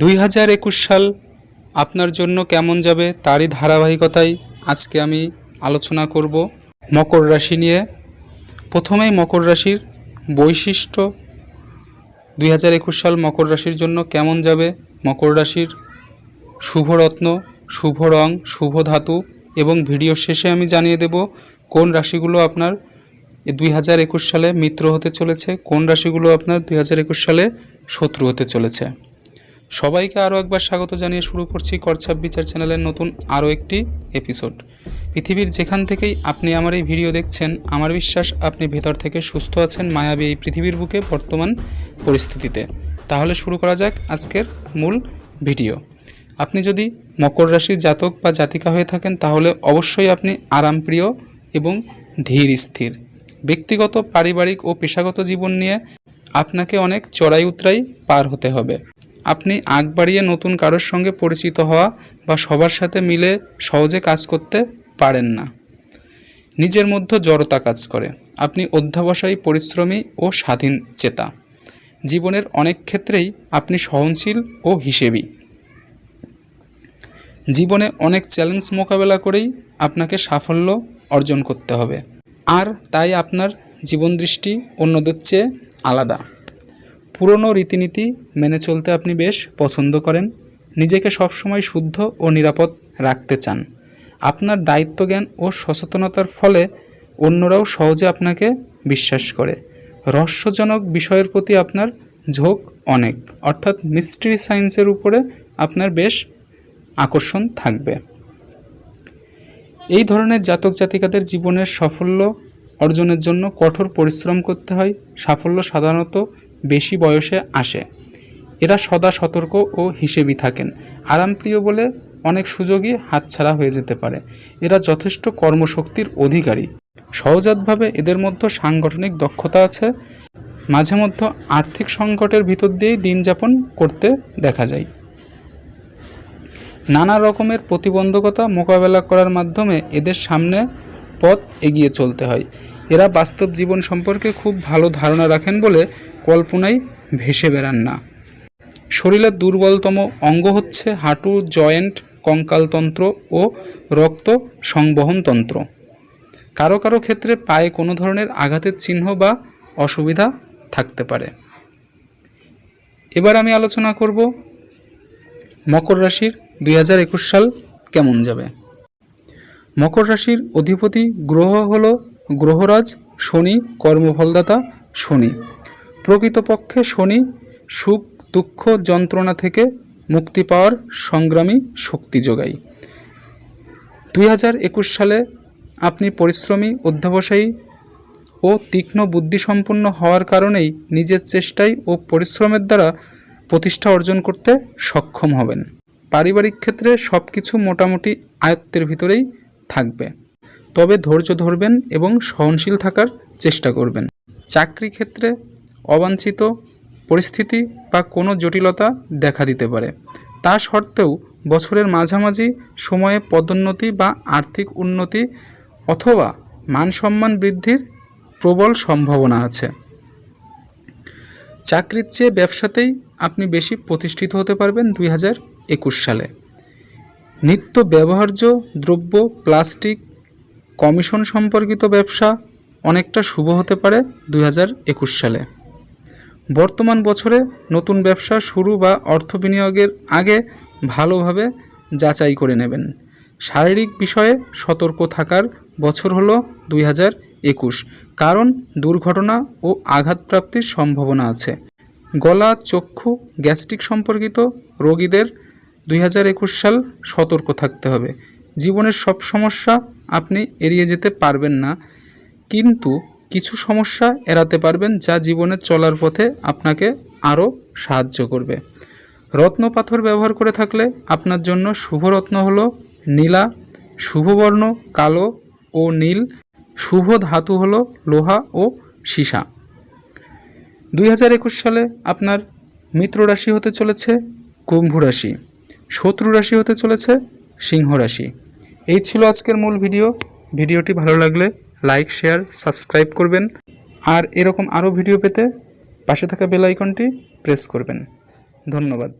দুই হাজার একুশ সাল আপনার জন্য কেমন যাবে তারই ধারাবাহিকতায় আজকে আমি আলোচনা করব মকর রাশি নিয়ে। প্রথমেই মকর রাশির বৈশিষ্ট্য। দুই হাজার একুশ সাল মকর রাশির জন্য কেমন যাবে? মকর রাশির শুভ রত্ন শুভ রং, শুভ ধাতু এবং ভিডিও শেষে আমি জানিয়ে দেব কোন রাশিগুলো আপনার দুই হাজার একুশ সালে মিত্র হতে চলেছে, কোন রাশিগুলো আপনার দুই হাজার একুশ সালে শত্রু হতে চলেছে। সবাইকে আরও একবার স্বাগত জানিয়ে শুরু করছি করছাপ বিচার চ্যানেলের নতুন আরও একটি এপিসোড পৃথিবীর যেখান থেকেই আপনি আমার এই ভিডিও দেখছেন, আমার বিশ্বাস আপনি ভেতর থেকে সুস্থ আছেন, মায়াবী এই পৃথিবীর বুকে বর্তমান পরিস্থিতিতে। তাহলে শুরু করা যাক আজকের মূল ভিডিও। আপনি যদি মকর রাশির জাতক বা জাতিকা হয়ে থাকেন, তাহলে অবশ্যই আপনি আরামপ্রিয় এবং ধীর স্থির। ব্যক্তিগত, পারিবারিক ও পেশাগত জীবন নিয়ে আপনাকে অনেক চড়াই উতরাই পার হতে হবে। আপনি আগ বাড়িয়ে নতুন কারোর সঙ্গে পরিচিত হওয়া বা সবার সাথে মিলে সহজে কাজ করতে পারেন না। নিজের মধ্যে জড়তা কাজ করে। আপনি অধ্যাবসায়ী, পরিশ্রমী ও স্বাধীন চেতা। জীবনের অনেক ক্ষেত্রেই আপনি সহনশীল ও হিসেবী। জীবনে অনেক চ্যালেঞ্জ মোকাবেলা করেই আপনাকে সাফল্য অর্জন করতে হবে। আর তাই আপনার জীবন দৃষ্টি অন্যদের চেয়ে আলাদা। পুরনো রীতিনীতি মেনে চলতে আপনি বেশ পছন্দ করেন। নিজেকে সবসময় শুদ্ধ ও নিরাপদ রাখতে চান। আপনার দায়িত্বজ্ঞান ও সচেতনতার ফলে অন্যরাও সহজে আপনাকে বিশ্বাস করে। রহস্যজনক বিষয়ের প্রতি আপনার ঝোঁক অনেক। অর্থাৎ মিস্ট্রি সায়েন্সের উপরে আপনার বেশ আকর্ষণ থাকবে। এই ধরনের জাতক জাতিকাদের জীবনের সাফল্য অর্জনের জন্য কঠোর পরিশ্রম করতে হয়। সাফল্য সাধারণত বেশি বয়সে আসে। এরা সদা সতর্ক ও হিসেবি থাকেন। আরামপ্রিয় বলে অনেক সুযোগই হাতছাড়া হয়ে যেতে পারে। এরা যথেষ্ট কর্মশক্তির অধিকারী। সহজাতভাবে এদের মধ্যে সাংগঠনিক দক্ষতা আছে। মাঝে মধ্যে আর্থিক সংকটের ভিতর দিয়েই দিন যাপন করতে দেখা যায়। নানা রকমের প্রতিবন্ধকতা মোকাবেলা করার মাধ্যমে এদের সামনে পথ এগিয়ে চলতে হয়। এরা বাস্তব জীবন সম্পর্কে খুব ভালো ধারণা রাখেন বলে কল্পনায় ভেসে বেড়ান না। শরীরের দুর্বলতম অঙ্গ হচ্ছে হাঁটু, জয়েন্ট, কঙ্কালতন্ত্র ও রক্ত সংবহনতন্ত্র। কারও কারও ক্ষেত্রে পায়ে কোনো ধরনের আঘাতের চিহ্ন বা অসুবিধা থাকতে পারে। এবার আমি আলোচনা করব মকর রাশির দুই হাজার একুশ সাল কেমন যাবে। মকর রাশির অধিপতি গ্রহ হল গ্রহরাজ, শনি, কর্মফলদাতা, শনি। প্রকৃতপক্ষে শনি সুখ, দুঃখ, যন্ত্রণা থেকে মুক্তি পাওয়ার সংগ্রামী শক্তি যোগায়। দুই হাজার একুশ সালে আপনি পরিশ্রমী, অধ্যবসায়ী ও তীক্ষ্ণ বুদ্ধিসম্পন্ন হওয়ার কারণেই নিজের চেষ্টায় ও পরিশ্রমের দ্বারা প্রতিষ্ঠা অর্জন করতে সক্ষম হবেন। পারিবারিক ক্ষেত্রে সব কিছু মোটামুটি আয়ত্তের ভিতরেই থাকবে। তবে ধৈর্য ধরবেন এবং সহনশীল থাকার চেষ্টা করবেন। চাকরি ক্ষেত্রে অবাঞ্ছিত পরিস্থিতি বা কোনো জটিলতা দেখা দিতে পারে। তা সত্ত্বেও বছরের মাঝামাঝি সময়ে পদোন্নতি বা আর্থিক উন্নতি অথবা মান সম্মান বৃদ্ধির প্রবল সম্ভাবনা আছে। চাকরির চেয়ে ব্যবসাতেই আপনি বেশি প্রতিষ্ঠিত হতে পারবেন দুই হাজার একুশ সালে। নিত্য ব্যবহার্য দ্রব্য, প্লাস্টিক, কমিশন সম্পর্কিত ব্যবসা অনেকটা শুভ হতে পারে দুই হাজার একুশ সালে। বর্তমান বছরে নতুন ব্যবসা শুরু বা অর্থ বিনিয়োগের আগে ভালোভাবে যাচাই করে নেবেন। শারীরিক বিষয়ে সতর্ক থাকার বছর হল দুই একুশ, কারণ দুর্ঘটনা ও আঘাতপ্রাপ্তির সম্ভাবনা আছে। গলা, চক্ষু, গ্যাস্ট্রিক সম্পর্কিত রোগীদের দুই হাজার একুশ সাল সতর্ক থাকতে হবে। জীবনের সব সমস্যা আপনি এড়িয়ে যেতে পারবেন না, কিন্তু কিছু সমস্যা এড়াতে পারবেন যা জীবনের চলার পথে আপনাকে আরও সাহায্য করবে। রত্ন পাথর ব্যবহার করে থাকলে আপনার জন্য শুভ রত্ন হলো নীলা, শুভবর্ণ, কালো ও নীল, শুভ ধাতু হল লোহা ও সীসা। দুই হাজার একুশ সালে আপনার মিত্র রাশি হতে চলেছে কুম্ভ রাশি, শত্রু রাশি হতে চলেছে সিংহ রাশি। এই ছিল আজকের মূল ভিডিও। ভিডিওটি ভালো লাগলে লাইক, শেয়ার, সাবস্ক্রাইব করবেন। আর এরকম আরও ভিডিও পেতে পাশে থাকা বেল আইকনটি প্রেস করবেন। ধন্যবাদ।